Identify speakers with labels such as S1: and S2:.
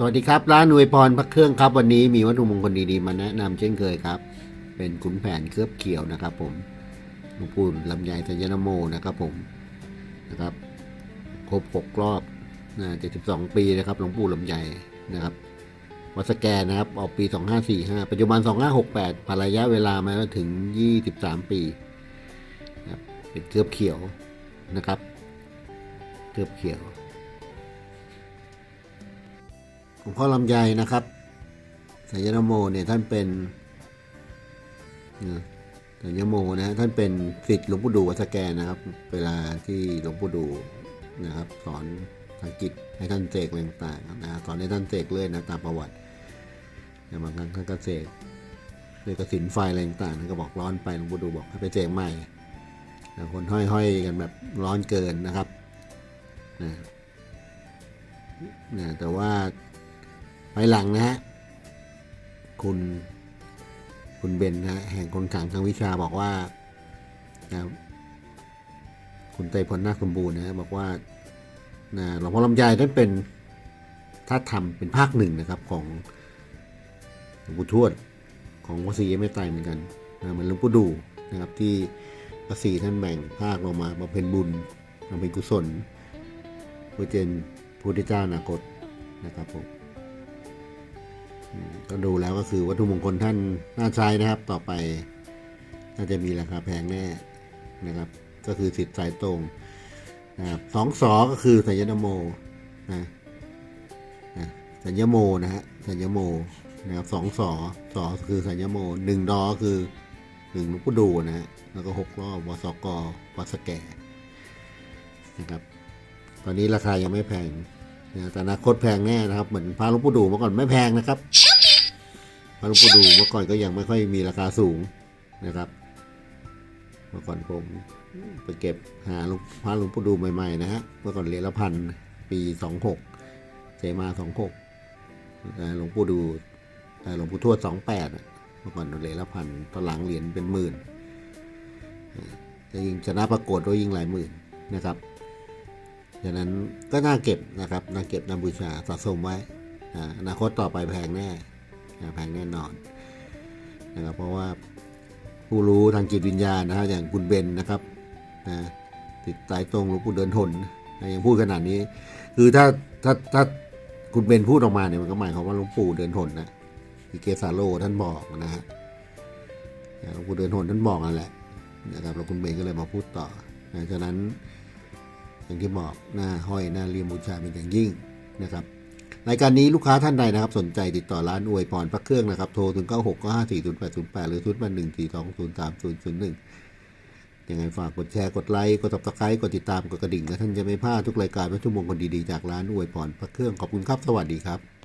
S1: สวัสดีครับ ร้านอวยพรพระเครื่องครับ วันนี้มีวัตถุมงคลดีๆ มาแนะนำเช่นเคยครับ เป็นขุนแผนเคลือบเขียวนะครับ ผมหลวงปู่ลำไยธัญนโมนะครับ ผมนะครับ ครบหกรอบนะ72ปีนะครับหลวงปู่ลำไยนะครับวัดสแกนนะครับออกปี2545ปัจจุบัน2568ผ่านระยะเวลามาแล้วถึง23ปีนะครับเป็นเคลือบเขียวนะครับ เคลือบเขียว งพ่อลำไยนะครับสายนโมเนี่ยท่านเป็นสายนโมนะท่านเป็นศิษย์หลวงปู่ดูวัดสแกนนะครับ เวลาที่หลวงปู่ดูนะครับ สอนทางจิตให้ท่านเสกต่างๆนะสอนให้ท่านเสกเลยนะตามประวัตินะบางครั้งท่านก็เสกด้วยกระสินไฟอะไรต่างๆท่านก็บอกร้อนไปหลวงปู่ดูบอกให้ไปเสกใหม่นะคนห้อยๆกันแบบร้อนเกินนะครับนะนะแต่ว่า ภายหลังนะฮะคุณคุณเบนนะแห่งคนขังทางวิชาบอกว่านะครับคุณไตรพลนาคสมบูรณ์นะบอกว่านะหลวงพ่อลำไยท่านเป็นท่าตุธรรมเป็นภาคหนึ่งนะครับของหลวงปู่ทวดของวัดศรีเมตไตเหมือนกันนะเหมือนหลวงปู่ดูนะครับที่พระศรีท่านแบ่งภาคลงมาบำเพ็ญบุญบำเพ็ญกุศลเพื่อเจนพระพุทธเจ้าอนาคตนะครับผม ก็ดูแล้วก็คือวัตถุมงคลท่านน่าใช้นะครับ ต่อไปน่าจะมีราคาแพงแน่นะครับ ก็คือสิทธิ์สายตรงนะครับสองสอก็คือสัญญนโมนะนะสัญญโมนะฮะสัญญโมนะครับสองสอสอคือสัญญโมหนึ่งดอคือหนึ่งลูกดูนะฮะแล้วก็หกรอบวสกวสแกนะครับ ตอนนี้ราคายังไม่แพง นะแต่อนาคตแพงแน่นะครับ เหมือนพระหลวงปู่ดูเมื่อก่อนไม่แพงนะครับพระหลวงปู่ดูเมื่อก่อนก็ยังไม่ค่อยมีราคาสูงนะครับ เมื่อก่อนผมไปเก็บหาลวงพระหลวงปู่ดูใหม่ๆนะฮะเมื่อก่อนเหรียญละพันปีสองหกเจมาสองหกหลวงปู่ดูหลวงปู่ทวดสองแปดเมื่อก่อนเหรียญละพันตอนหลังเหรียญเป็นหมื่นจะยิ่งชนะประกวดก็ยิ่งหลายหมื่นนะครับ ดังนั้นก็น่าเก็บนะครับน่าเก็บน่าบูชาสะสมไว้อนาคตต่อไปแพงแน่แพงแน่นอนนะครับเพราะว่าผู้รู้ทางจิตวิญญาณนะฮะอย่างคุณเบนนะครับนะติดสายตรงหลวงปู่เดินทนนะยังพูดขนาดนี้ คือถ้าถ้าถ้าคุณเบนพูดออกมาเนี่ยมันก็หมายความว่าหลวงปู่เดินทนนะอิเกซาโลท่านบอกนะฮะหลวงปู่เดินทนท่านบอกนั่นแหละนะครับแล้วคุณเบนก็เลยมาพูดต่อนะฉะนั้น อย่างที่บอกหน้าห้อยหน้าเรียมบูชาเป็นอย่างยิ่งนะครับรายการนี้ลูกค้าท่านใดนะครับ สนใจติดต่อร้านอวยพรพระเครื่องนะครับ โทรถึง9 6 9 5 4 0 8 0 8 หรือ0 8 1 4 2 0 3 0 0 1ยังไงฝากกดแชร์กดไลค์กดติดตามกดติดตามกดกระดิ่งและท่านจะไม่พลาดทุกรายการวัตถุมงคลดีๆจากร้านอวยพรพระเครื่องขอบคุณครับ สวัสดีครับ